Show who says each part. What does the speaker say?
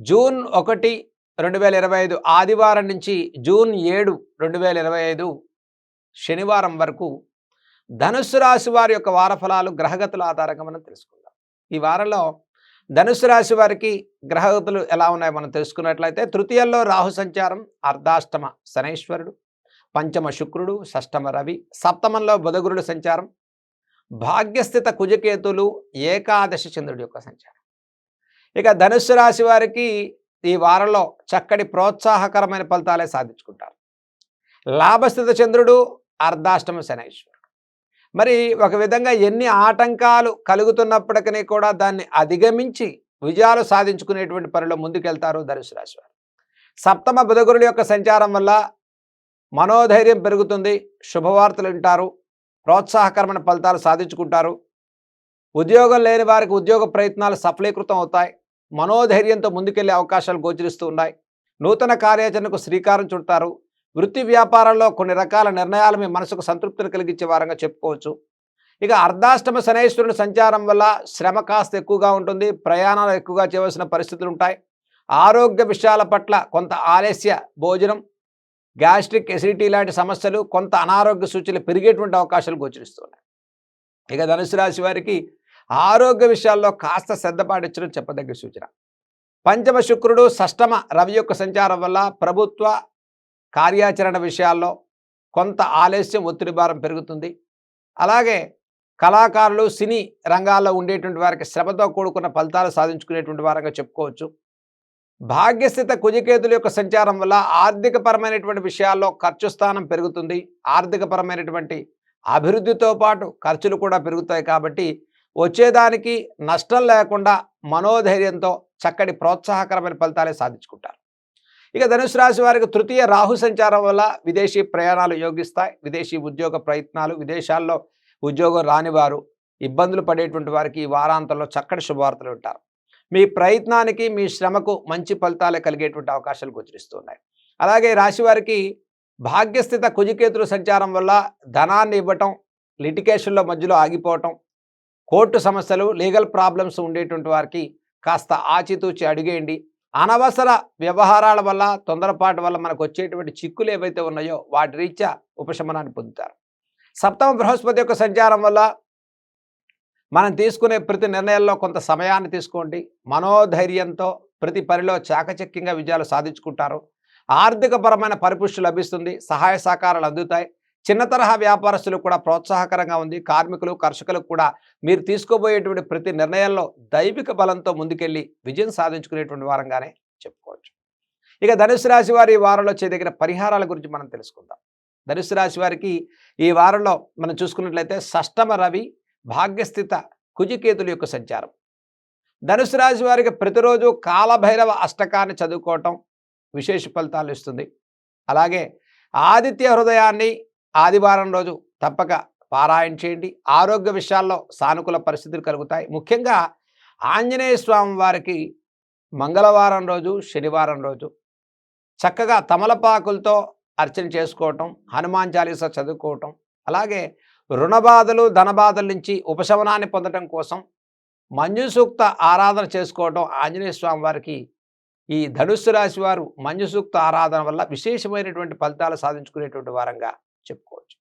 Speaker 1: June ఒకటి రెండు వేల ఇరవై ఐదు ఆదివారం నుంచి జూన్ ఏడు రెండు వేల ఇరవై ఐదు శనివారం వరకు ధనుస్సు రాశి వారి యొక్క వారఫలాలు గ్రహగతుల ఆధారంగా మనం తెలుసుకుందాం. ఈ వారంలో ధనుసు రాశి వారికి గ్రహగతులు ఎలా ఉన్నాయో మనం తెలుసుకున్నట్లయితే తృతీయంలో రాహు సంచారం అర్ధాష్టమ శనైశ్వరుడు పంచమ శుక్రుడు షష్టమ రవి సప్తమంలో బుధగురుడు సంచారం భాగ్యస్థిత కుజకేతులు ఏకాదశి చంద్రుడి యొక్క సంచారం. ఇక ధనుస్సు రాశి వారికి ఈ వారంలో చక్కటి ప్రోత్సాహకరమైన ఫలితాలే సాధించుకుంటారు. లాభస్థిత చంద్రుడు అర్ధాష్టమ శనైశ్వరుడు. మరి ఒక విధంగా ఎన్ని ఆటంకాలు కలుగుతున్నప్పటికీ కూడా దాన్ని అధిగమించి విజయాలు సాధించుకునేటువంటి పనిలో ముందుకెళ్తారు ధనుసు రాశి వారు. సప్తమ బుధగురుల యొక్క సంచారం వల్ల మనోధైర్యం పెరుగుతుంది శుభవార్తలు వింటారు ప్రోత్సాహకరమైన ఫలితాలు సాధించుకుంటారు. ఉద్యోగం లేని వారికి ఉద్యోగ ప్రయత్నాలు సఫలీకృతం అవుతాయి. మనోధైర్యంతో ముందుకెళ్ళే అవకాశాలు గోచరిస్తూ ఉన్నాయి. నూతన కార్యాచరణకు శ్రీకారం చుడతారు. వృత్తి వ్యాపారంలో కొన్ని రకాల నిర్ణయాలు మీ మనసుకు సంతృప్తిని కలిగించే వారంగా చెప్పుకోవచ్చు. ఇక అర్ధాష్టమ శనేశ్వరుని సంచారం వల్ల శ్రమ కాస్త ఎక్కువగా ఉంటుంది. ప్రయాణాలు ఎక్కువగా చేయవలసిన పరిస్థితులు ఉంటాయి. ఆరోగ్య విషయాల పట్ల కొంత ఆలస్య భోజనం గ్యాస్ట్రిక్ ఎసిడిటీ లాంటి సమస్యలు కొంత అనారోగ్య సూచనలు పెరిగేటువంటి అవకాశాలు గోచరిస్తున్నాయి ఇక ధనుసు రాశి వారికి ఆరోగ్య విషయాల్లో కాస్త శ్రద్ధ పాటించడం చెప్పదగ్గ సూచన. పంచమ శుక్రుడు షష్టమ రవి యొక్క సంచారం వల్ల ప్రభుత్వ కార్యాచరణ విషయాల్లో కొంత ఆలస్యం ఒత్తిడి భారం పెరుగుతుంది. అలాగే కళాకారులు సినీ రంగాల్లో ఉండేటువంటి వారికి శ్రమతో కూడుకున్న ఫలితాలు సాధించుకునేటువంటి వారంగా చెప్పుకోవచ్చు. భాగ్యస్థిత కుజకేతుల యొక్క సంచారం వల్ల ఆర్థికపరమైనటువంటి విషయాల్లో ఖర్చు స్థానం పెరుగుతుంది. ఆర్థికపరమైనటువంటి అభివృద్ధితో పాటు ఖర్చులు కూడా పెరుగుతాయి కాబట్టి వచ్చేదానికి నష్టం లేకుండా మనోధైర్యంతో చక్కటి ప్రోత్సాహకరమైన ఫలితాలే సాధించుకుంటారు. ఇక ధనుసు రాశి వారికి తృతీయ రాహు సంచారం వల్ల విదేశీ ప్రయాణాలు యోగిస్తాయి. విదేశీ ఉద్యోగ ప్రయత్నాలు విదేశాల్లో ఉద్యోగం రానివారు ఇబ్బందులు పడేటువంటి వారికి ఈ వారాంతంలో చక్కటి శుభవార్తలు ఉంటారు మీ ప్రయత్నానికి మీ శ్రమకు మంచి ఫలితాలు కలిగేటువంటి అవకాశాలు గోచరిస్తున్నాయి. అలాగే రాశి వారికి భాగ్యస్థిత కుజికేతుల సంచారం వల్ల ధనాన్ని ఇవ్వటం లిటికేషన్లో మధ్యలో ఆగిపోవటం కోర్టు సమస్యలు లీగల్ ప్రాబ్లమ్స్ ఉండేటువంటి వారికి కాస్త ఆచితూచి అడిగేయండి. అనవసర వ్యవహారాల వల్ల తొందరపాటు వల్ల మనకు వచ్చేటువంటి చిక్కులు ఏవైతే ఉన్నాయో వాటి రీత్యా ఉపశమనాన్ని పొందుతారు. సప్తమ బృహస్పతి యొక్క సంచారం వల్ల మనం తీసుకునే ప్రతి నిర్ణయాల్లో కొంత సమయాన్ని తీసుకోండి. మనోధైర్యంతో ప్రతి పనిలో చాకచక్యంగా విజయాలు సాధించుకుంటారు. ఆర్థికపరమైన పరిపుష్టి లభిస్తుంది. సహాయ సహకారాలు అందుతాయి. చిన్న తరహా వ్యాపారస్తులకు కూడా ప్రోత్సాహకరంగా ఉంది. కార్మికులు కర్షకులకు కూడా మీరు తీసుకోబోయేటువంటి ప్రతి నిర్ణయంలో దైవిక బలంతో ముందుకెళ్ళి విజయం సాధించుకునేటువంటి వారంగానే చెప్పుకోవచ్చు. ఇక ధనుసు రాశి వారి వారంలో చేయదగిన పరిహారాల గురించి మనం తెలుసుకుందాం. ధనుసు రాశి వారికి ఈ వారంలో మనం చూసుకున్నట్లయితే షష్టమ రవి భాగ్యస్థిత కుజికేతుల యొక్క సంచారం. ధనుసు రాశి వారికి ప్రతిరోజు కాలభైరవ అష్టకాన్ని చదువుకోవటం విశేష ఫలితాలు ఇస్తుంది. అలాగే ఆదిత్య హృదయాన్ని ఆదివారం రోజు తప్పక పారాయణ చేయండి. ఆరోగ్య విషయాల్లో సానుకూల పరిస్థితులు కలుగుతాయి. ముఖ్యంగా ఆంజనేయ స్వామి వారికి మంగళవారం రోజు శనివారం రోజు చక్కగా తమలపాకులతో అర్చన చేసుకోవటం హనుమాన్ చాలీస చదువుకోవటం అలాగే రుణబాధలు ధనబాధల నుంచి ఉపశమనాన్ని పొందడం కోసం మంజు సూక్త ఆరాధన చేసుకోవటం ఆంజనేయ స్వామి వారికి ఈ ధనుస్సు రాశి వారు మంజు సూక్త ఆరాధన వల్ల విశేషమైనటువంటి ఫలితాలు సాధించుకునేటువంటి వారంగా చెప్పుకోవచ్చు